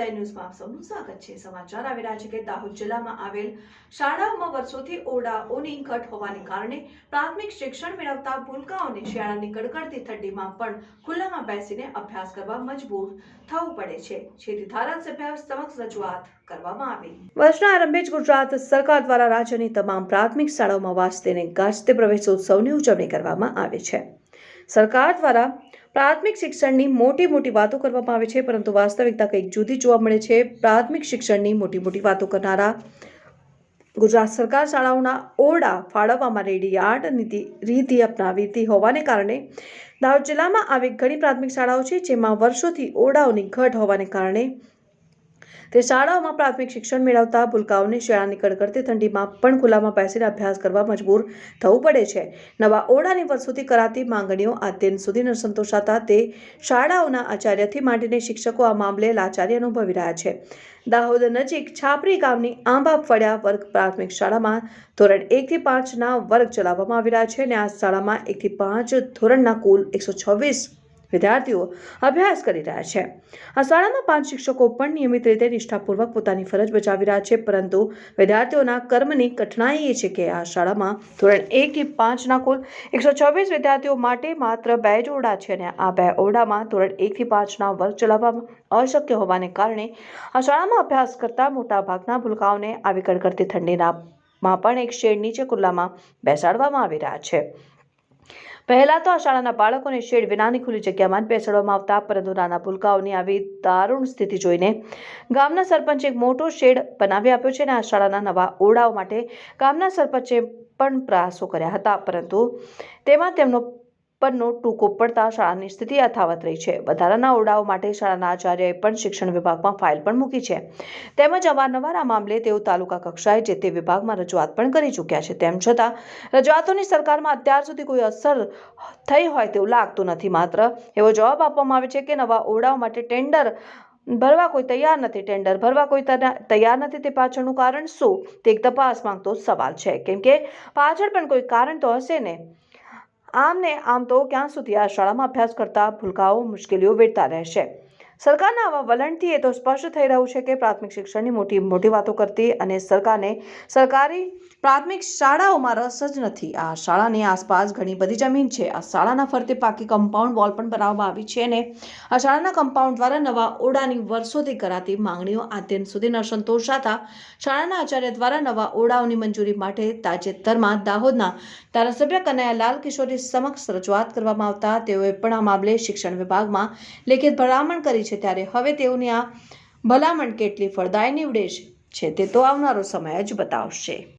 ઉદય ન્યૂઝમાં આપ સૌનું સ્વાગત છે. સમાચાર આવી રહ્યા છે કે દાહોદ જિલ્લામાં આવેલ શાળાઓમાં વર્ષોથી ઓરડાઓની ઘટ હોવાને કારણે પ્રાથમિક શિક્ષણ મેળવતા ભૂલકાઓને શિયાળાની કડકડતી ઠંડીમાં પણ ખુલ્લામાં બેસીને અભ્યાસ કરવા મજબૂર થવું પડે છે. જેથી ધારાસભ્ય સમક્ષ રજૂઆત વર્ષના આરંભે જ ગુજરાત સરકાર દ્વારા રાજ્યની તમામ પ્રાથમિક શાળાઓમાં વાસ્તે અને ગાજતે પ્રવેશોત્સવની ઉજવણી કરવામાં આવે છે. સરકાર દ્વારા પ્રાથમિક શિક્ષણની મોટી મોટી વાતો કરવામાં આવે છે, પરંતુ વાસ્તવિકતા કંઈક જુદી જોવા મળે છે. પ્રાથમિક શિક્ષણની મોટી મોટી વાતો કરનારા ગુજરાત સરકાર શાળાઓના ઓરડા ફાળવવામાં રેડિયાર્ડ નીતિ રીતિ અપનાવીતી હોવાને કારણે દાહોદ જિલ્લામાં આવી ઘણી પ્રાથમિક શાળાઓ છે, જેમાં વર્ષોથી ઓરડાઓની ઘટ હોવાને કારણે તે શાળાઓમાં પ્રાથમિક શિક્ષણ મેળવતા ભૂલકાઓને શાળાની કડકડતી ઠંડીમાં પણ ખુલ્લામાં બેસીને અભ્યાસ કરવા મજબૂર થવું પડે છે. નવા ઓરડાની વર્ષોથી કરાતી માંગણીઓ આ દિન સુધી ન સંતોષાતા તે શાળાઓના આચાર્યથી માંડીને શિક્ષકો આ મામલે લાચારી અનુભવી રહ્યા છે. દાહોદ નજીક છાપરી ગામની આંબા ફળિયા વર્ગ પ્રાથમિક શાળામાં ધોરણ એકથી પાંચના વર્ગ ચલાવવામાં આવી રહ્યા છે અને આ શાળામાં એકથી પાંચ ધોરણના કુલ એકસો છવ્વીસ વિદ્યાર્થીઓ અભ્યાસ કરી રહ્યા છે. આ શાળામાં પાંચ શિક્ષકો પણ નિયમિત રીતે નિષ્ઠાપૂર્વક પોતાની ફરજ બજાવી રહ્યા છે, પરંતુ વિદ્યાર્થીઓના કર્મની કઠિનાઈ એ છે કે આ શાળામાં ધોરણ એકથી પાંચના કુલ એકસો છવ્વીસ વિદ્યાર્થીઓ માટે માત્ર બે જ ઓરડા છે અને આ બે ઓરડામાં ધોરણ એકથી પાંચના વર્ગ ચલાવવામાં અશક્ય હોવાને કારણે આ શાળામાં અભ્યાસ કરતા મોટાભાગના ભૂલકાઓને આવી કડકડતી ઠંડીના માં પણ એક શેડ નીચે ખુલ્લામાં બેસાડવામાં આવી રહ્યા છે. પહેલા તો આ શાળાના બાળકોને શેડ વિનાની ખુલ્લી જગ્યામાં બેસાડવામાં આવતા, પરંતુ નાના ભૂલકાઓની આવી દારૂણ સ્થિતિ જોઈને ગામના સરપંચે એક મોટો શેડ બનાવી આપ્યો છે અને આ શાળાના નવા ઓરડાઓ માટે ગામના સરપંચે પણ પ્રયાસો કર્યા હતા, પરંતુ તેમાં તેમનો પન્નો ટૂંકો પડતા શાળાની સ્થિતિ યથાવત રહી છે. વધારાના ઓરડાઓ માટે શાળાના આચાર્યએ પણ શિક્ષણ વિભાગમાં ફાઇલ પણ મૂકી છે. તેમજ અવારનવાર આ મામલે તેઓ તાલુકા કક્ષાએ જે તે વિભાગમાં રજૂઆત પણ કરી ચૂક્યા છે. તેમ છતાં, રજૂઆતોની સરકારમાં અત્યાર સુધી કોઈ અસર થઈ હોય તેવું લાગતું નથી. માત્ર એવો જવાબ આપવામાં આવે છે કે નવા ઓરડાઓ માટે ટેન્ડર ભરવા કોઈ તૈયાર નથી. ટેન્ડર ભરવા કોઈ તૈયા- તૈયાર નથી તે પાછળનું કારણ શું? તે એક તપાસ માંગતો સવાલ છે. કેમ કે પાછળ પણ કોઈ કારણ તો હશે ને? આમ ને આમ તો ક્યાં સુધી આ શાળામાં અભ્યાસ કરતા ભૂલકાઓ મુશ્કેલીઓ વેઠતા રહેશે? સરકારના આવા વલણથી એ તો સ્પષ્ટ થઈ રહ્યું છે કે પ્રાથમિક શિક્ષણની મોટી મોટી વાતો કરતી અને સરકારને સરકારી પ્રાથમિક શાળાઓમાં રસ જ નથી. આ શાળાની આસપાસ ઘણી બધી જમીન છે. આ શાળાના ફરતે પાકી કમ્પાઉન્ડ વોલ પણ બનાવવામાં આવી છે અને આ શાળાના કમ્પાઉન્ડ દ્વારા નવા ઓરડાની વર્ષોથી કરાતી માંગણીઓ આદ્યન સુધી ન સંતોષાતા શાળાના આચાર્ય દ્વારા નવા ઓરડાઓની મંજૂરી માટે તાજેતરમાં દાહોદના ધારાસભ્ય કનૈયાલાલ કિશોરી સમક્ષ રજૂઆત કરવામાં આવતા. તેઓએ પણ આ મામલે શિક્ષણ વિભાગમાં લેખિત ભલામણ કરી છે ત્યારે હવે તેઓની આ ભલામણ કેટલી ફળદાયી નીવડે છે તે તો આવનારો સમય જ બતાવશે.